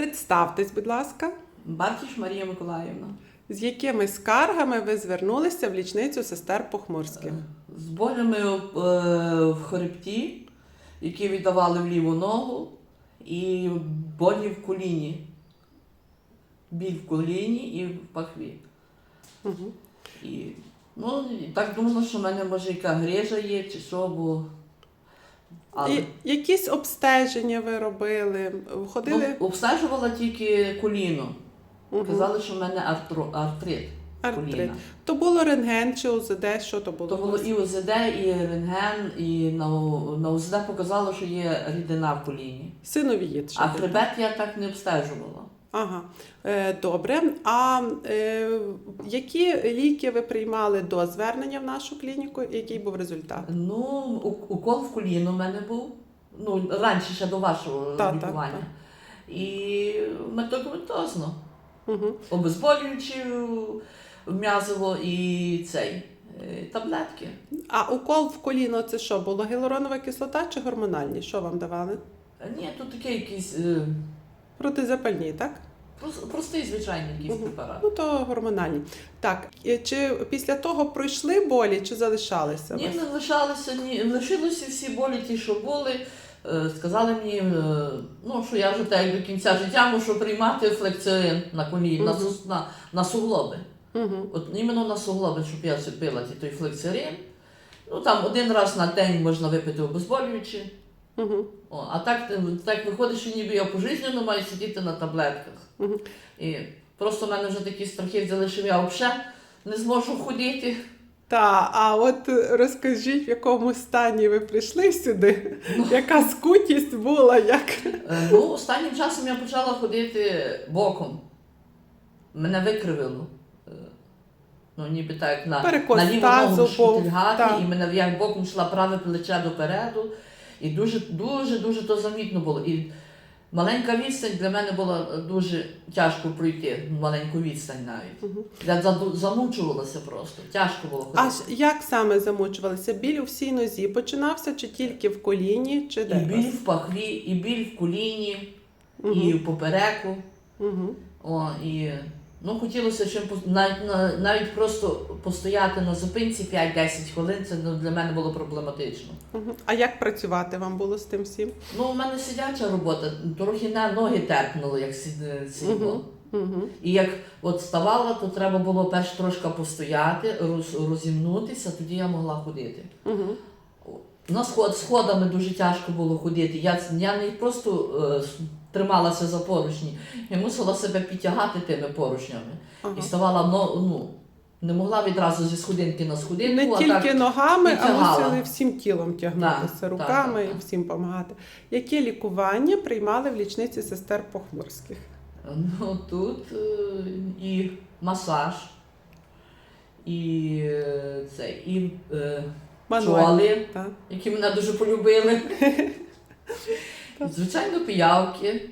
Представтесь, будь ласка, Бартіш Марія Миколаївна. з якими скаргами ви звернулися в лічницю сестер Похмурських? З болями е, в хребті, які віддавали в ліву ногу, і болі в коліні. Біль в коліні і в пахві. Угу. І, ну, так думала, що в мене може яка грижа є, чи що, бо. Але І якісь обстеження ви робили? Ходили? ну, обстежувала тільки коліно. Мгм. Казали, що в мене артро, артрит. Артрит. коліна. То було рентген чи УЗД? Що то було? То було і ОЗД, і рентген, і на, на ОЗД показало, що є рідина в коліні. Синовієт. А хребет я так не обстежувала. Ага, е, добре. А е, які ліки ви приймали до звернення в нашу клініку? Який був результат? Ну, укол в коліно в мене був. Ну, раніше ще до вашого Та, та, лікування. І медикаментозно. Угу. Обезболюючи м'язово і цей е, таблетки. А укол в коліно це що? Було гіалуронова кислота чи гормональні? Що вам давали? Ні, тут такий якийсь е, Протизапальні, так? простий звичайний якийсь Мгм. препарат. Ну то гормональні. Так, чи після того пройшли болі, чи залишалися? Ні, не лишалися, ні, лишилися всі болі, ті, що були. Е, Сказали мені, е, ну, що я вже так до кінця життя мушу приймати флексорин на коліні, на, на, на суглоби. Угу. От іменно на суглоби, щоб я пила той флексорин. Ну там один раз на день можна випити обезболюючи. Угу. О, а так, так виходить, що ніби я пожизненно маю сидіти на таблетках. Мгм. І просто в мене вже такі страхи взяли, що я взагалі не зможу ходити. Та, а от розкажіть, в якому стані ви прийшли сюди? Ну. Яка скутість була? Як? Е, Ну, останнім часом я почала ходити боком. Мене викривило. Е, Ну, ніби так на, на ліву ногу був, і мене як боком йшла праве плече допереду. І дуже, дуже, дуже то замітно було. І маленька відстань для мене було дуже тяжко пройти, маленьку відстань навіть. Я замучувалася просто, тяжко було ходити. А як саме замучувалися? Біль у всій нозі починався чи тільки в коліні, чи І біль в пахві, і біль в коліні, Угу. і в попереку. Угу. О, і ну, хотілося ще навіть, навіть просто постояти на зупинці 5-10 хвилин, це ну, для мене було проблематично. А як працювати вам було з тим всім? Ну, у мене сидяча робота, трохи на ноги терпнуло, як сід- сідло. Угу. І як от ставала, то треба було перш трошки постояти, роз, розімнутися, тоді я могла ходити. Угу. На сход, сходами дуже тяжко було ходити. Я, я не просто е, трималася за поручні, я мусила себе підтягати тими поручнями. Ага. І ставала ну, ну, не могла відразу зі сходинки на сходинку, Не а тільки так, ногами, а мусили всім тілом тягнутися, Так, руками так, так, і всім допомагати. Яке лікування приймали в лічниці сестер Похмурських? ну, тут е, і масаж, і е, це, і е, Так. які мене дуже полюбили. Звичайно, піявки.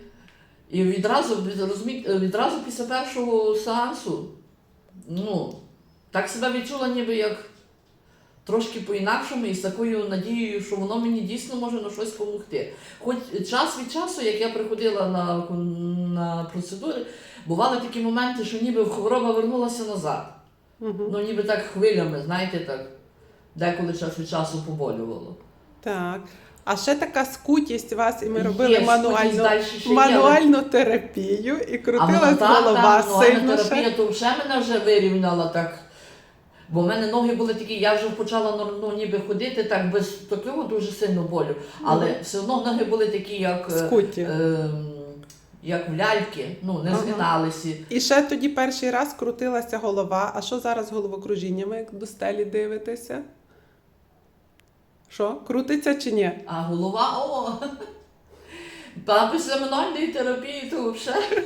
І відразу, від- відразу після першого сеансу, ну, так себе відчула ніби як трошки по-інакшому і з такою надією, що воно мені дійсно може на щось допомогти. Хоч час від часу, як я приходила на, на процедури, бували такі моменти, що ніби хвороба вернулася назад. Угу. Ну, ніби так хвилями, знаєте, так, деколи час від часу поболювало. Так. А ще така скутість вас, і ми робили скутість, мануальну, далі ще є, мануальну терапію, і А крутилась та, голова та, сильно. терапія, то вже мене вже вирівняла так. Бо в мене ноги були такі, я вже почала ну, ну, ніби ходити так без такого дуже сильно болю. Але Мгм. все одно ноги були такі, як, е, Скуті. е, як в ляльки, ну, не Ага. згиналися. І ще тоді перший раз крутилася голова. А що зараз з головокружіннями, як до стелі дивитеся? Що, крутиться чи ні? А голова, о! Та після мануальної терапії то взагалі.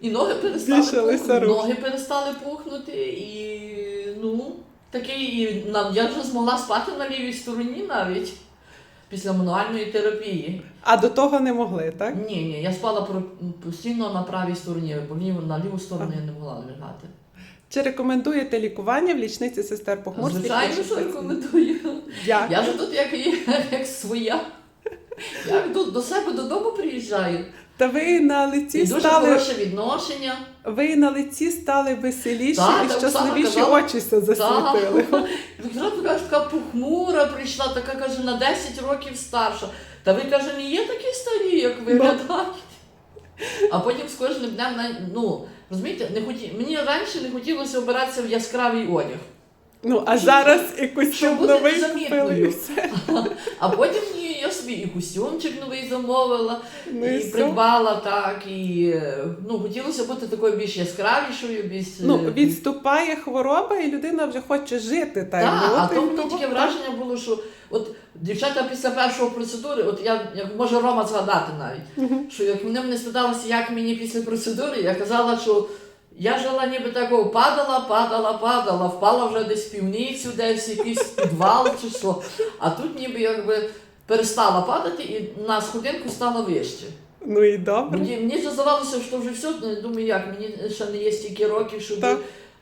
І ноги перестали Збільшилися пухнути. Ноги перестали пухнути, і ну, такий, і нам я вже змогла спати на лівій стороні навіть після мануальної терапії. А до того не могли, так? Ні, ні, я спала про- постійно на правій стороні, бо на ліву сторону я не могла лягати. Чи рекомендуєте лікування в лічниці сестер Похмурських? Звичайно, що рекомендую. Дякую. Я ж тут як, як своя. Я до, до себе додому приїжджаю. Та ви на лиці І дуже стали, хороше відношення. ви на лиці стали веселіші Так, і щасливіші казала. очі все засвітили. Віктора така, така похмура прийшла, така каже, на 10 років старша. Та ви каже, не є такі старі, як виглядаєте. А потім з кожним днем ну, розумієте, не хоті... мені раніше не хотілося обиратися в яскравий одяг. Ну, а Щоб- зараз і костюм новий купили і все. А потім ні, я собі і костюмчик новий замовила, Ну і і придбала так, і ну, хотілося бути такою більш яскравішою, більш. Ну, е, відступає хвороба, і людина вже хоче жити так. Так, а то мені тому таке враження було, що от дівчата після першої процедури, от я як може Рома згадати навіть, що як вони мене спиталися, як мені після процедури, я казала, що я жила ніби такого, падала, падала, падала, впала вже десь в півницю, десь якийсь підвал чи що. А тут ніби якби перестала падати і на сходинку стала вище. Ну і добре. Мені, мені здавалося, що вже все, ну, думаю, як мені ще не є стільки років, щоб Так.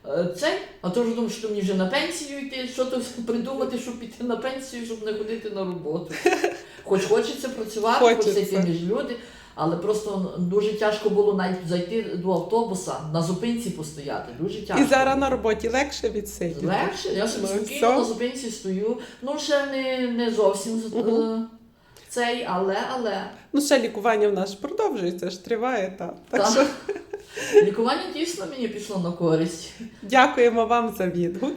Е, це, а то вже думаю, що мені вже на пенсію йти, що то придумати, щоб піти на пенсію, щоб не ходити на роботу. Хоч хочеться працювати, Хочеться. хочеться між люди, але просто дуже тяжко було навіть зайти до автобуса, на зупинці постояти. Дуже тяжко. І зараз на роботі легше відсидіти. Легше, я собі Ну, спокійно на зупинці стою. Ну, ще не, не зовсім е, цей, але, але. Ну, ще лікування в нас продовжується, ж триває. Та. Так Так. що Лікування дійсно мені пішло на користь. дякуємо вам за відгук.